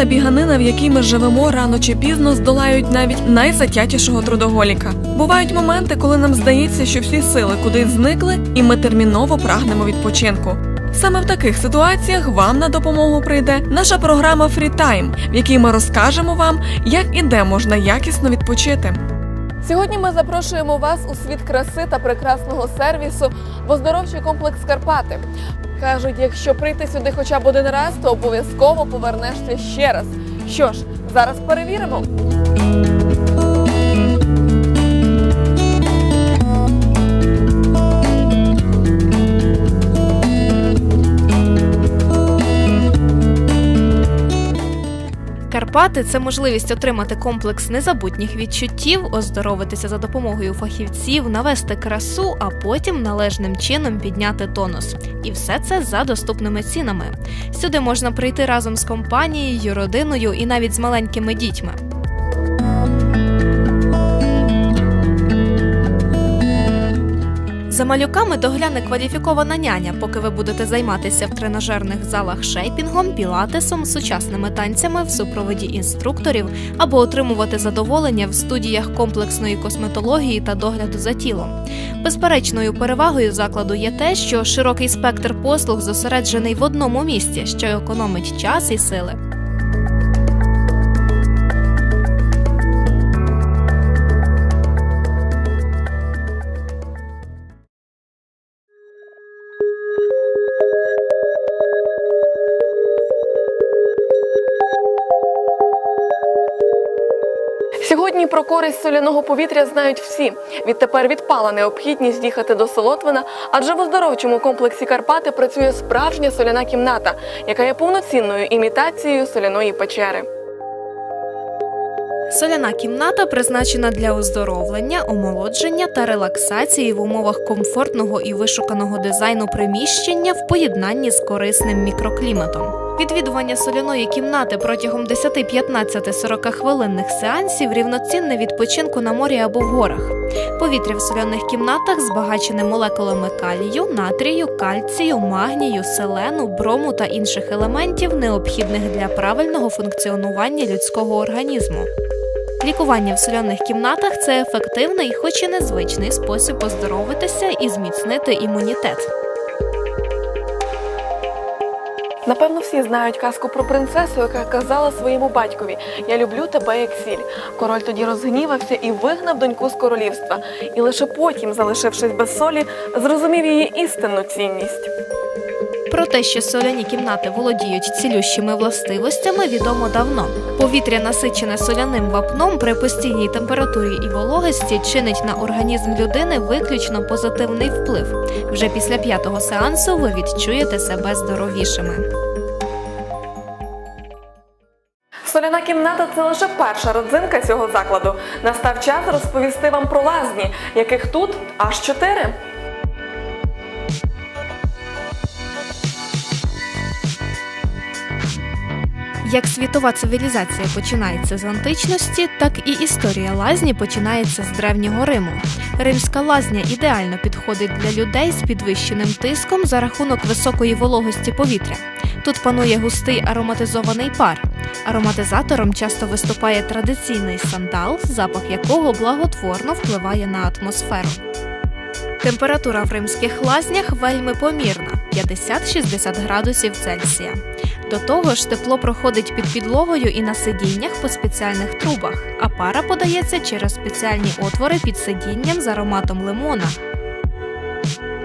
та біганина, в якій ми живемо рано чи пізно, здолають навіть найзатятішого трудоголіка. Бувають моменти, коли нам здається, що всі сили кудись зникли, і ми терміново прагнемо відпочинку. Саме в таких ситуаціях вам на допомогу прийде наша програма Фрітайм, в якій ми розкажемо вам, як і де можна якісно відпочити. Сьогодні ми запрошуємо вас у світ краси та прекрасного сервісу в оздоровчий комплекс Карпати. Кажуть, якщо прийти сюди хоча б один раз, то обов'язково повернешся ще раз. Що ж, зараз перевіримо. Карпати це можливість отримати комплекс незабутніх відчуттів, оздоровитися за допомогою фахівців, навести красу, а потім належним чином підняти тонус. І все це за доступними цінами. Сюди можна прийти разом з компанією, родиною і навіть з маленькими дітьми. За малюками догляне кваліфікована няня, поки ви будете займатися в тренажерних залах шейпінгом, пілатесом, сучасними танцями в супроводі інструкторів або отримувати задоволення в студіях комплексної косметології та догляду за тілом. Безперечною перевагою закладу є те, що широкий спектр послуг зосереджений в одному місці, що економить час і сили. Сьогодні про користь соляного повітря знають всі. Відтепер відпала необхідність їхати до Солотвина, адже в оздоровчому комплексі Карпати працює справжня соляна кімната, яка є повноцінною імітацією соляної печери. Соляна кімната призначена для оздоровлення, омолодження та релаксації в умовах комфортного і вишуканого дизайну приміщення в поєднанні з корисним мікрокліматом. Відвідування соляної кімнати протягом 10-15-40 хвилинних сеансів рівноцінне відпочинку на морі або в горах. Повітря в соляних кімнатах збагачене молекулами калію, натрію, кальцію, магнію, селену, брому та інших елементів, необхідних для правильного функціонування людського організму. Лікування в соляних кімнатах це ефективний, хоч і незвичний спосіб оздоровитися і зміцнити імунітет. Напевно, всі знають казку про принцесу, яка казала своєму батькові Я люблю тебе як сіль. Король тоді розгнівався і вигнав доньку з королівства. І лише потім, залишившись без солі, зрозумів її істинну цінність. Про те, що соляні кімнати володіють цілющими властивостями, відомо давно. Повітря, насичене соляним вапном при постійній температурі і вологості, чинить на організм людини виключно позитивний вплив. Вже після п'ятого сеансу ви відчуєте себе здоровішими. Соляна кімната це лише перша родзинка цього закладу. Настав час розповісти вам про лазні, яких тут аж чотири. Як світова цивілізація починається з античності, так і історія лазні починається з древнього Риму. Римська лазня ідеально підходить для людей з підвищеним тиском за рахунок високої вологості повітря. Тут панує густий ароматизований пар. Ароматизатором часто виступає традиційний сандал, запах якого благотворно впливає на атмосферу. Температура в римських лазнях вельми помірна 50-60 градусів Цельсія. До того ж, тепло проходить під підлогою і на сидіннях по спеціальних трубах, а пара подається через спеціальні отвори під сидінням з ароматом лимона.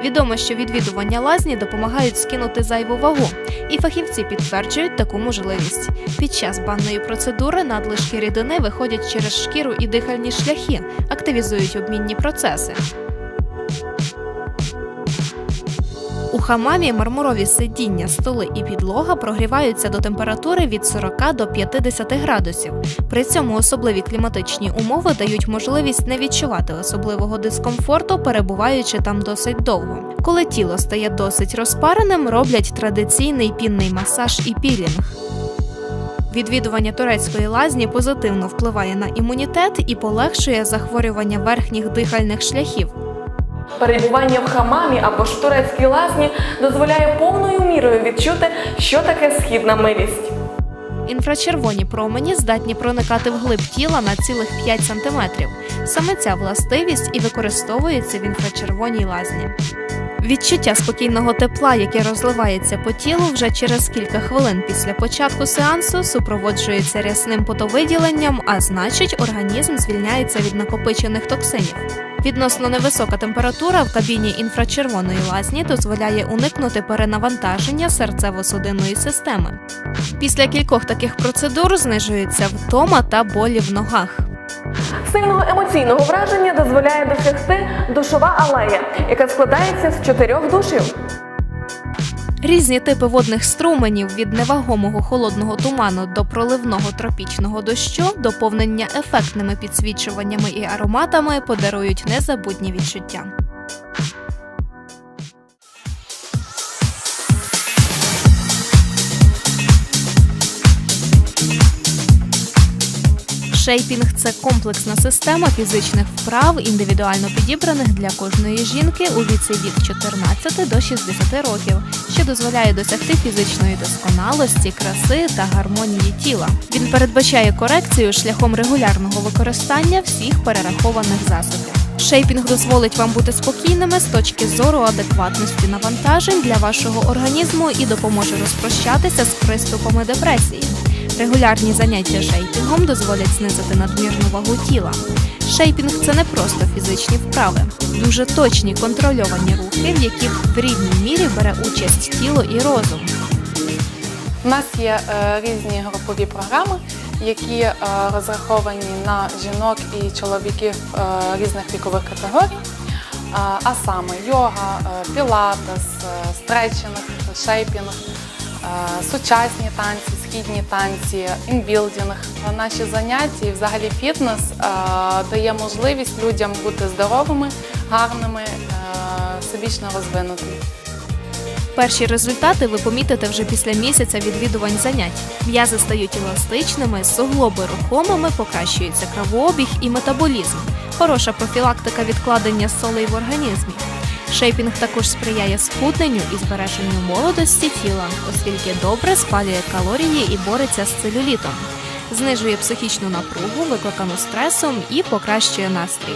Відомо, що відвідування лазні допомагають скинути зайву вагу, і фахівці підтверджують таку можливість. Під час банної процедури надлишки рідини виходять через шкіру і дихальні шляхи, активізують обмінні процеси. У хамамі мармурові сидіння, столи і підлога прогріваються до температури від 40 до 50 градусів. При цьому особливі кліматичні умови дають можливість не відчувати особливого дискомфорту, перебуваючи там досить довго. Коли тіло стає досить розпареним, роблять традиційний пінний масаж і пілінг. Відвідування турецької лазні позитивно впливає на імунітет і полегшує захворювання верхніх дихальних шляхів. Перебування в хамамі або ж турецькій лазні дозволяє повною мірою відчути, що таке східна милість. Інфрачервоні промені здатні проникати вглиб тіла на цілих 5 см. Саме ця властивість і використовується в інфрачервоній лазні. Відчуття спокійного тепла, яке розливається по тілу вже через кілька хвилин після початку сеансу, супроводжується рясним потовиділенням, а значить, організм звільняється від накопичених токсинів. Відносно невисока температура в кабіні інфрачервоної лазні дозволяє уникнути перенавантаження серцево-судинної системи. Після кількох таких процедур знижується втома та болі в ногах. Сильного емоційного враження дозволяє досягти душова алея, яка складається з чотирьох душів. Різні типи водних струменів від невагомого холодного туману до проливного тропічного дощу, доповнення ефектними підсвічуваннями і ароматами подарують незабутні відчуття. Шейпінг це комплексна система фізичних вправ, індивідуально підібраних для кожної жінки у віці від 14 до 60 років, що дозволяє досягти фізичної досконалості, краси та гармонії тіла. Він передбачає корекцію шляхом регулярного використання всіх перерахованих засобів. Шейпінг дозволить вам бути спокійними з точки зору адекватності навантажень для вашого організму і допоможе розпрощатися з приступами депресії. Регулярні заняття шейпінгом дозволять знизити надмірну вагу тіла. Шейпінг це не просто фізичні вправи, дуже точні контрольовані рухи, в яких в рівній мірі бере участь тіло і розум. У нас є е, різні групові програми, які е, розраховані на жінок і чоловіків е, різних вікових категорій. А, а саме йога, е, пілатес, е, стретчинг, шейпінг, е, сучасні танці, східні танці, інбілдинг. Наші заняття і взагалі фітнес е, дає можливість людям бути здоровими, гарними, е, всебічно розвинутими. Перші результати ви помітите вже після місяця відвідувань занять. М'язи стають еластичними, суглоби рухомими, покращується кровообіг і метаболізм. Хороша профілактика відкладення солей в організмі. Шейпінг також сприяє схудненню і збереженню молодості тіла, оскільки добре спалює калорії і бореться з целюлітом, знижує психічну напругу, викликану стресом і покращує настрій.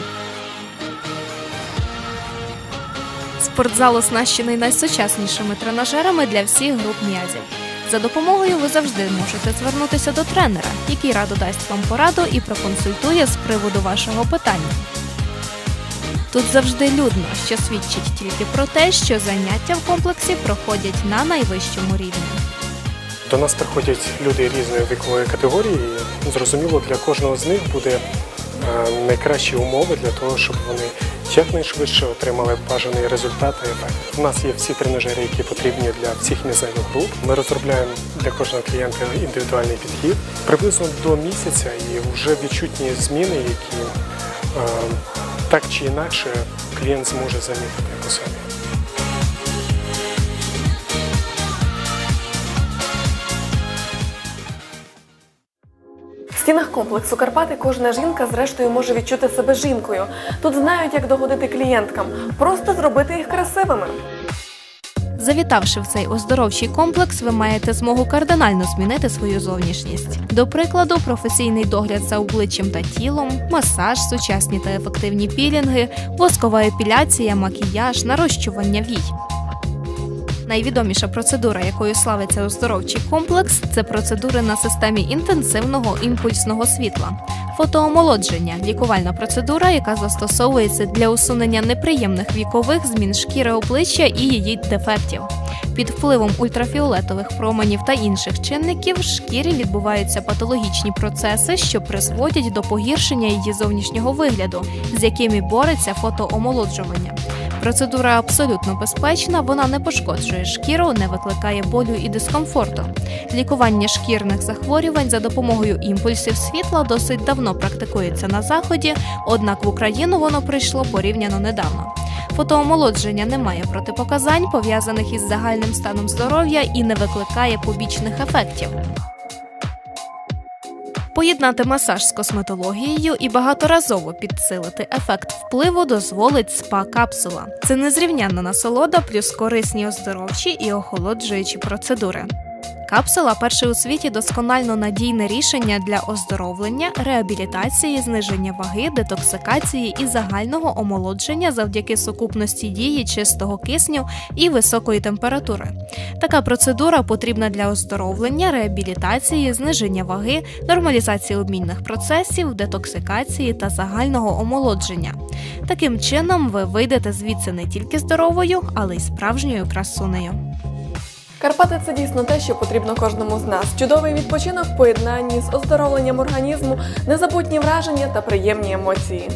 Спортзал оснащений найсучаснішими тренажерами для всіх груп м'язів. За допомогою ви завжди можете звернутися до тренера, який радо дасть вам пораду і проконсультує з приводу вашого питання. Тут завжди людно, що свідчить тільки про те, що заняття в комплексі проходять на найвищому рівні. До нас приходять люди різної вікової категорії. Зрозуміло, для кожного з них буде е, найкращі умови для того, щоб вони якнайшвидше отримали бажаний результат і ефект. У нас є всі тренажери, які потрібні для всіх м'язевих груп. Ми розробляємо для кожного клієнта індивідуальний підхід приблизно до місяця, і вже відчутні зміни, які е, так чи інакше клієнт зможе замітити по собі. В стінах комплексу Карпати кожна жінка зрештою може відчути себе жінкою. Тут знають, як догодити клієнткам, просто зробити їх красивими. Завітавши в цей оздоровчий комплекс, ви маєте змогу кардинально змінити свою зовнішність. До прикладу, професійний догляд за обличчям та тілом, масаж, сучасні та ефективні пілінги, воскова епіляція, макіяж, нарощування вій. Найвідоміша процедура, якою славиться оздоровчий комплекс, це процедури на системі інтенсивного імпульсного світла. Фотоомолодження лікувальна процедура, яка застосовується для усунення неприємних вікових змін шкіри обличчя і її дефектів. Під впливом ультрафіолетових променів та інших чинників в шкірі відбуваються патологічні процеси, що призводять до погіршення її зовнішнього вигляду, з якими бореться фотоомолоджування. Процедура абсолютно безпечна, вона не пошкоджує шкіру, не викликає болю і дискомфорту. Лікування шкірних захворювань за допомогою імпульсів світла досить давно практикується на заході, однак в Україну воно прийшло порівняно недавно. Фотоомолодження не має протипоказань, пов'язаних із загальним станом здоров'я і не викликає побічних ефектів. Поєднати масаж з косметологією і багаторазово підсилити ефект впливу дозволить спа-капсула. Це незрівнянна насолода плюс корисні оздоровчі і охолоджуючі процедури. Капсула перше у світі досконально надійне рішення для оздоровлення, реабілітації, зниження ваги, детоксикації і загального омолодження завдяки сукупності дії чистого кисню і високої температури. Така процедура потрібна для оздоровлення, реабілітації, зниження ваги, нормалізації обмінних процесів, детоксикації та загального омолодження. Таким чином, ви вийдете звідси не тільки здоровою, але й справжньою красунею. Карпати це дійсно те, що потрібно кожному з нас. Чудовий відпочинок в поєднанні з оздоровленням організму, незабутні враження та приємні емоції.